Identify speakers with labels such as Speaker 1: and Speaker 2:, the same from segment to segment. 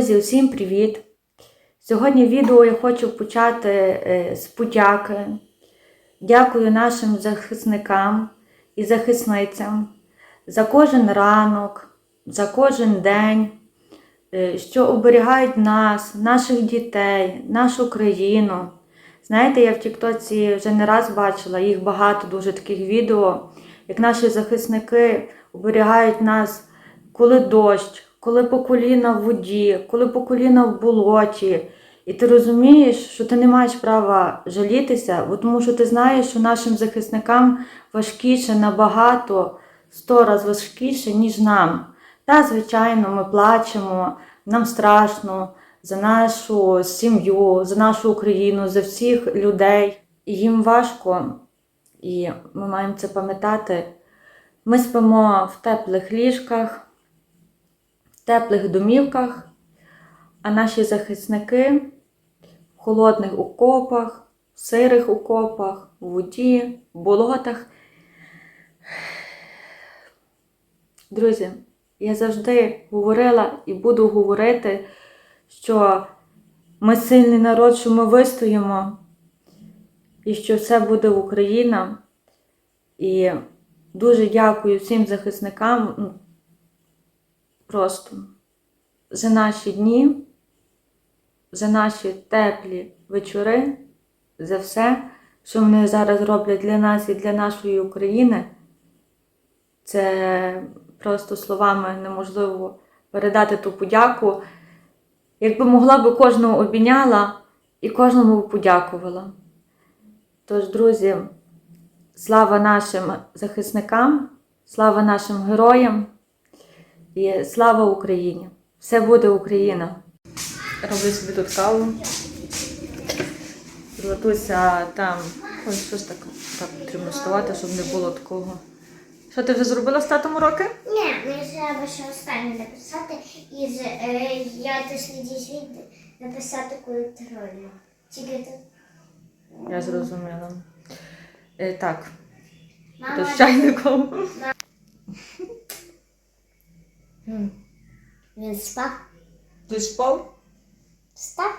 Speaker 1: Друзі, всім привіт! Сьогодні відео я хочу почати е, з подяки. Дякую нашим захисникам і захисницям за кожен ранок, за кожен день, е, що оберігають нас, наших дітей, нашу країну. Знаєте, я в Тіктоці вже не раз бачила, їх багато дуже таких відео, як наші захисники оберігають нас, коли дощ, коли по коліна в воді, коли по коліна в болоті. І ти розумієш, що ти не маєш права жалітися, бо тому що ти знаєш, що нашим захисникам важкіше набагато, сто разів важкіше, ніж нам. Та, звичайно, ми плачемо, нам страшно за нашу сім'ю, за нашу Україну, за всіх людей. І їм важко, і ми маємо це пам'ятати. Ми спимо в теплих ліжках, теплих домівках, а наші захисники в холодних окопах, в сирих окопах, в воді, в болотах. Друзі, я завжди говорила і буду говорити, що ми сильний народ, що ми вистоїмо, і що все буде Україна. І дуже дякую всім захисникам ну, просто за наші дні, за наші теплі вечори, за все, що вони зараз роблять для нас і для нашої України. Це просто словами неможливо передати ту подяку. Якби могла би кожного обійняла і кожному подякувала. Тож, друзі, слава нашим захисникам, слава нашим героям і слава Україні! Все буде Україна! Роблю собі тут каву. Златуся там. Ой, щось так, так потрібно вставати, щоб не було такого. Що ти вже зробила з татом уроки?
Speaker 2: Ні, мені треба ще останнє написати і з, е, я досліді світ написати контрольно. Тільки тут.
Speaker 1: Я зрозуміла. Е, так,
Speaker 2: Мама,
Speaker 1: то з чайником.
Speaker 2: Він спав.
Speaker 1: Ти спав?
Speaker 2: Встав?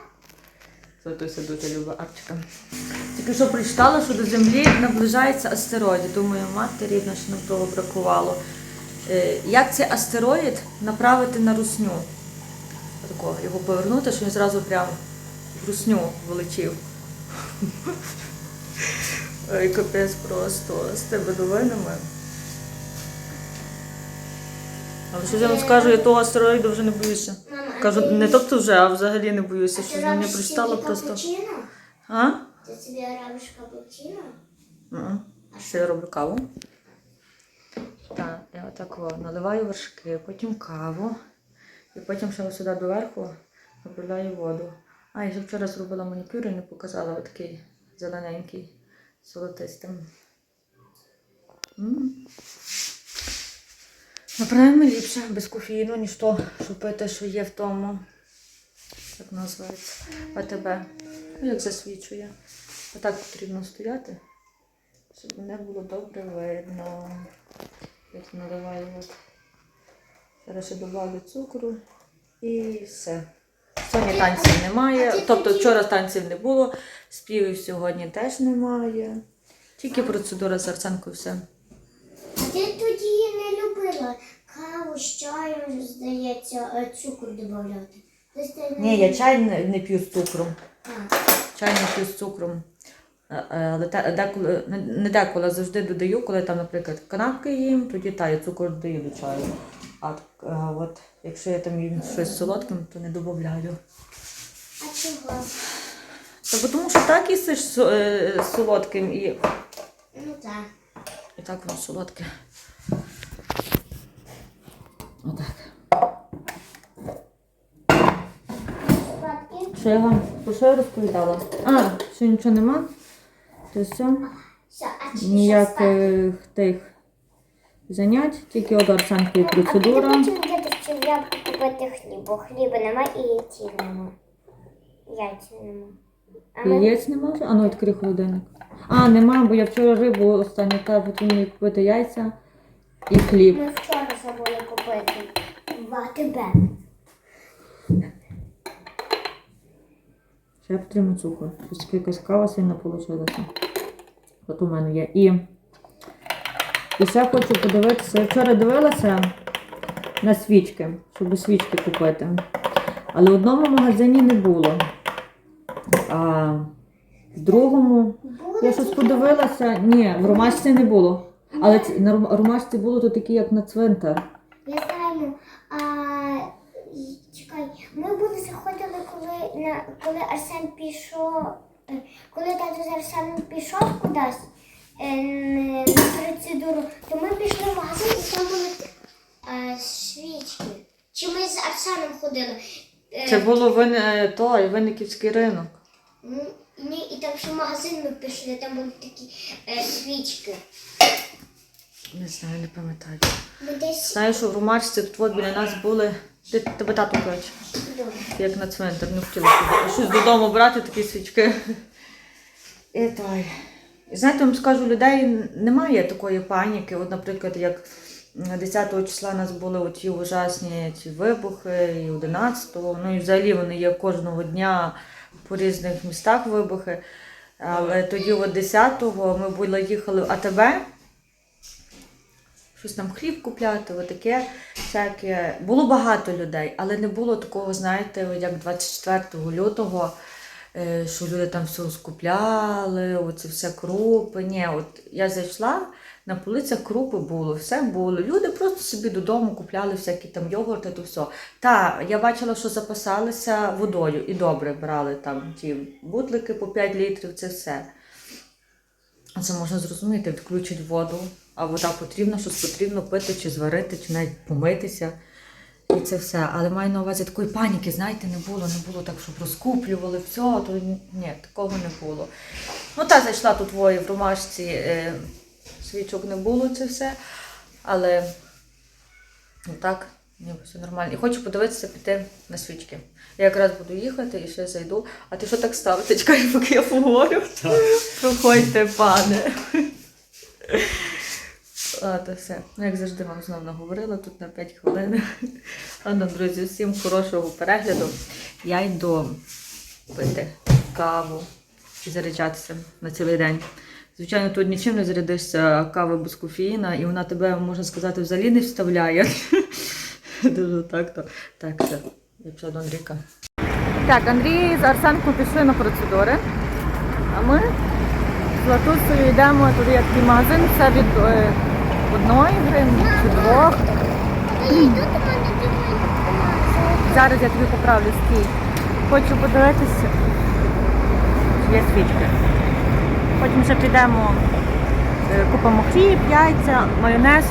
Speaker 1: Златуся дуже любить Арчика. Тільки що прочитала, що до Землі наближається астероїд. Думаю, мати рідна, що нам того бракувало. Е, Як цей астероїд направити на русню? Такого, його повернути, що він зразу прям в русню влетів. Ой, капець просто з тебе новинами. Але що я вам скажу, я того астероїду вже не боюся. Кажу, не тобто вже, а взагалі не боюся, що прочитала
Speaker 2: тільки
Speaker 1: просто. А?
Speaker 2: Ти собі робиш капучино?
Speaker 1: Мгм. Ще я роблю каву. Так, я отак наливаю вершки, потім каву. І потім ще сюди доверху добавляю воду. А, я ще вчора зробила манікюр і не показала отакий зелененький, золотистим. М. Направимо ліпше без кофеїну, ніж то, що пити, що є в тому. Як називається? АТБ. Ну, як засвічує. Отак потрібно стояти, щоб мене було добре видно. Я тут наливаю от. Зараз ще додавлю цукру і все. Сьогодні танців немає. Тобто вчора танців не було, співів сьогодні теж немає. Тільки процедура з Арсенкою все.
Speaker 2: А ти тоді не любила каву з чаєм, здається, е, цукор додавати.
Speaker 1: Ні, я чай не, не п'ю з цукром.
Speaker 2: А,
Speaker 1: Чай не п'ю з цукром. Е, е, Але деколи, не- не деколи, а завжди додаю, коли там, наприклад, канапки їм, тоді та, я цукор додаю до чаю. А е, от якщо я там їм щось солодким, то не додаю.
Speaker 2: а чого?
Speaker 1: Та бо тому що так їсиш со- е, солодким і,
Speaker 2: Ну так.
Speaker 1: і так воно солодке. Отак. Що я вам про що я розповідала? А, що нічого нема? То все. Ніяких тих занять, тільки от Арсенкою процедура.
Speaker 2: А ти потім що я купити хліб, хліба нема і яйців нема. Яйців нема. А ми
Speaker 1: Яєць нема? А ну відкрий холодильник. А, нема, бо я вчора рибу останню та потрібно купити яйця і хліб.
Speaker 2: Ми вчора забули купити в АТБ.
Speaker 1: Ще потрібно цукру. Ось якась кава сильно вийшла. От у мене є. І, і ще хочу подивитися. Я вчора дивилася на свічки, щоб свічки купити. Але в одному магазині не було. А в другому я щось подивилася. Ні, в ромашці не було. Але ці- на Ром- ромашці було то такі, як на цвинтар.
Speaker 2: Я знаю. А, чекай, ми були заходили, коли, на, коли Арсен пішов, е, коли тато з Арсеном пішов кудись е, на процедуру, то ми пішли в магазин і там були е, свічки. Чи ми з Арсеном ходили? Е,
Speaker 1: Це було вин... е, той, винниківський ринок.
Speaker 2: ну, Ні, і там ще в магазин ми пішли, там були такі е, свічки.
Speaker 1: Не знаю, не пам'ятаю.
Speaker 2: Ми десь
Speaker 1: Знаєш, що в Ромашці тут от біля нас були. Ти, тебе кличе.
Speaker 2: Добре.
Speaker 1: Як на цвинтар, не хотіла щось додому брати, такі свічки. І той. І знаєте, вам скажу, людей немає такої паніки. От, наприклад, як 10 числа у нас були оті ужасні ці вибухи, і 11-го. Ну і взагалі вони є кожного дня по різних містах вибухи. Але тоді, от 10-го, ми були їхали в АТБ, щось там хліб купляти, отаке всяке. Було багато людей, але не було такого, знаєте, як 24 лютого, е, що люди там все скупляли, оце все крупи. Ні, от я зайшла. На полицях крупи було, все було. Люди просто собі додому купляли всякі там йогурти, то все. Та я бачила, що запасалися водою і добре брали там ті бутлики по 5 літрів, це все. Це можна зрозуміти, відключать воду, а вода потрібна, щось потрібно пити, чи зварити, чи навіть помитися. І це все. Але маю на увазі такої паніки, знаєте, не було, не було так, щоб розкуплювали все, то ні, такого не було. Ну та зайшла тут двоє в ромашці, е, свічок не було це все. Але ну так, ніби все нормально. І хочу подивитися піти на свічки. Я якраз буду їхати і ще зайду. А ти що так ставити? Чекай, поки я поговорю. Проходьте, пане. А, то все. Ну, як завжди вам знову наговорила тут на 5 хвилин. Ладно, друзі, всім хорошого перегляду. Я йду пити каву і заряджатися на цілий день. Звичайно, тут нічим не зарядишся кава без кофеїна, і вона тебе, можна сказати, взагалі не вставляє. Дуже так то. Так, все. Я пішла до Андрійка. Так, Андрій з Арсенком пішли на процедури. А ми з Латусею йдемо туди є такий магазин, це від е, одної гривні чи двох. Зараз я тобі поправлю стій. Хочу подивитися, чи є свічки. Потім ще підемо, е, купимо хліб, яйця, майонез.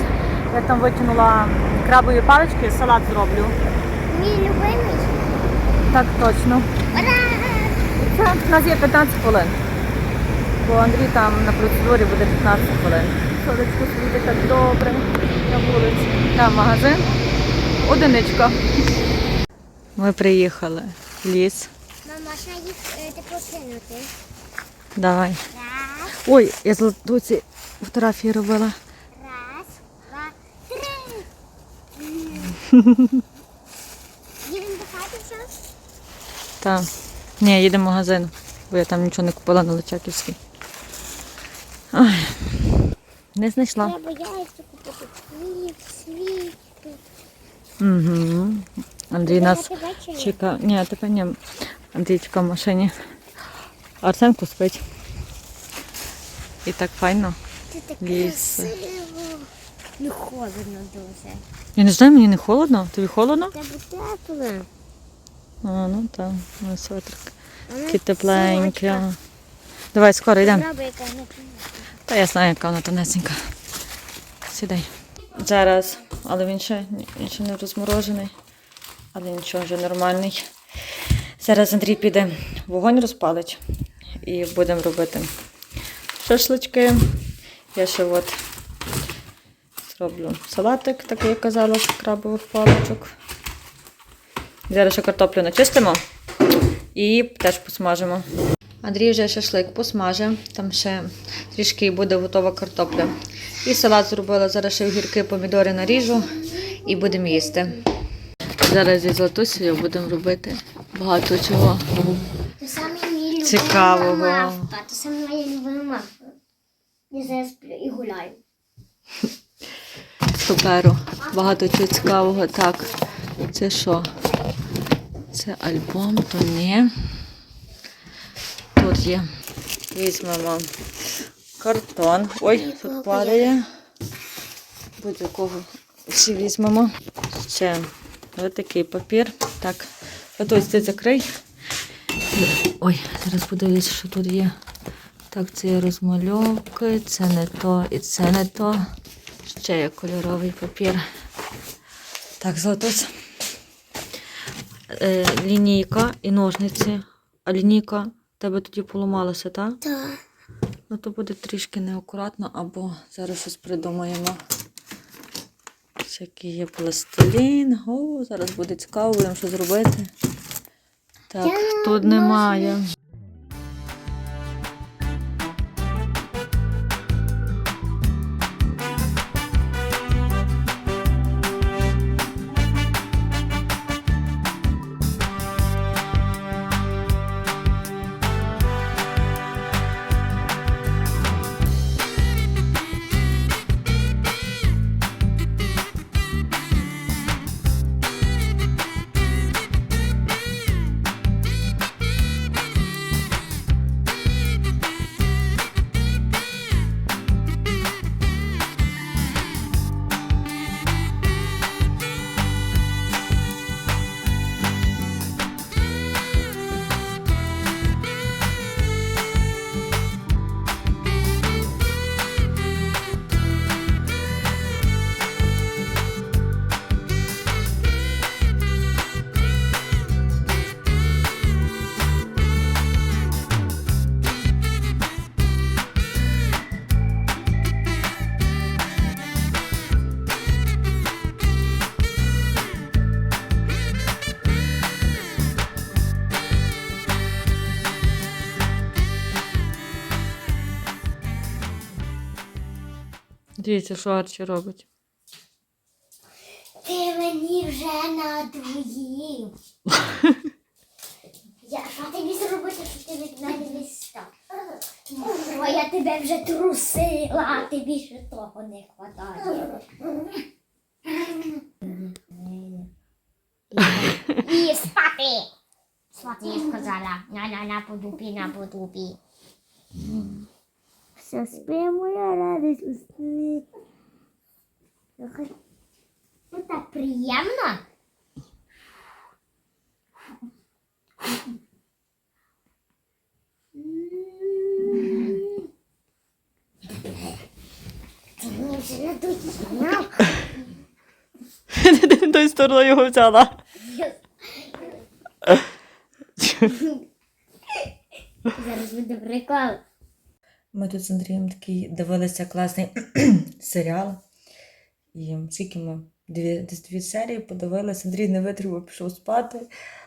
Speaker 1: Я там витягнула крабові палички, салат зроблю.
Speaker 2: Мій любимий.
Speaker 1: Так точно.
Speaker 2: Ура!
Speaker 1: Це у нас є 15 хвилин. Бо Андрій там на процедурі буде 15 хвилин. Сонечко світить так добре на вулиці. Там магазин. Одиничка. Ми приїхали в ліс.
Speaker 2: Мама, можна їх е, типу кинути?
Speaker 1: Давай. Ой, я з Латуці фотографії робила.
Speaker 2: раз, два, три. Їдемо до хати вже?
Speaker 1: Так. Ні, їдемо в магазин, бо я там нічого не купила на Личаківській. Ой, не знайшла.
Speaker 2: Треба яйця купити. Хліб, свічки.
Speaker 1: Угу. Андрій нас
Speaker 2: чи ні?
Speaker 1: чекав. Ні, тебе ні. Андрій чекав в машині. Арсенку спить. І так файно.
Speaker 2: Це так
Speaker 1: Ліс.
Speaker 2: красиво. Ну, холодно дуже.
Speaker 1: Я не знаю, мені не холодно. Тобі холодно?
Speaker 2: Тебе тепло.
Speaker 1: А, ну так, ну, светрик. Такі тепленькі. Давай, скоро йдемо.
Speaker 2: Яка
Speaker 1: Та я знаю, яка вона тонесенька. Сідай. Зараз, але він ще, він ще не розморожений. Але нічого, вже нормальний. Зараз Андрій піде вогонь розпалить і будемо робити шашлички. Я ще от зроблю салатик, такий як казала, з крабових паличок. Зараз ще картоплю начистимо і теж посмажимо. Андрій вже шашлик посмажив, там ще трішки буде готова картопля. І салат зробила, зараз ще огірки, помідори наріжу і будемо їсти. Зараз зі Златусею будемо робити багато чого. Цікавого?
Speaker 2: Мавпа, то саме моя любима мавпа. Я зараз сплю і гуляю.
Speaker 1: Суперу. Багато чого цікавого. Так, це що? Це альбом, то ні. Тут є. Візьмемо картон. Ой, тут падає. Будь-якого всі візьмемо. Ще ось такий папір. Так, ось ти закрий. Ой, зараз подивлюся, що тут є. Так, це розмальовки, це не то і це не то. Ще є кольоровий папір. Так, золотос. Е, лінійка і ножниці. А лінійка в тебе тоді поламалася, так?
Speaker 2: Так.
Speaker 1: Ну то буде трішки неакуратно, або зараз щось придумаємо. Всякий є пластилін. О, зараз буде цікаво, будемо що зробити. Так,
Speaker 2: Я
Speaker 1: тут немає. Дивіться, що Арчі робить.
Speaker 2: Ти мені вже надоїв. Я що тобі зробити, що ти від мене відстав? О, я тебе вже трусила, а тобі ще того не хватає. І спати. Спати, я сказала. На-на-на по дупі, на по дупі. Все, спи, моя радість, усни. Ну так приємно. Ти
Speaker 1: той сторону його взяла.
Speaker 2: Зараз буде прикол.
Speaker 1: Ми тут з Андрієм такий дивилися класний серіал. І скільки ми дві, десь дві серії подивилися. Андрій не витримав, пішов спати.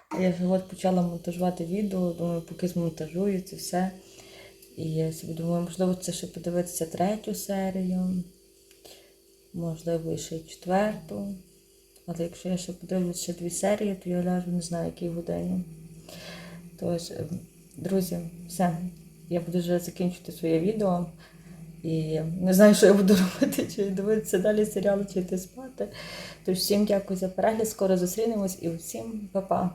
Speaker 1: А я вже от почала монтажувати відео. Думаю, поки змонтажую це все. І я собі думаю, можливо, це ще подивитися третю серію, можливо, ще четверту. Але якщо я ще подивлюся ще дві серії, то я ляжу не знаю, якій годині. Тож, друзі, все. Я буду вже закінчувати своє відео. І не знаю, що я буду робити, чи дивитися далі серіал, чи йти спати. Тож всім дякую за перегляд. Скоро зустрінемось і всім па-па.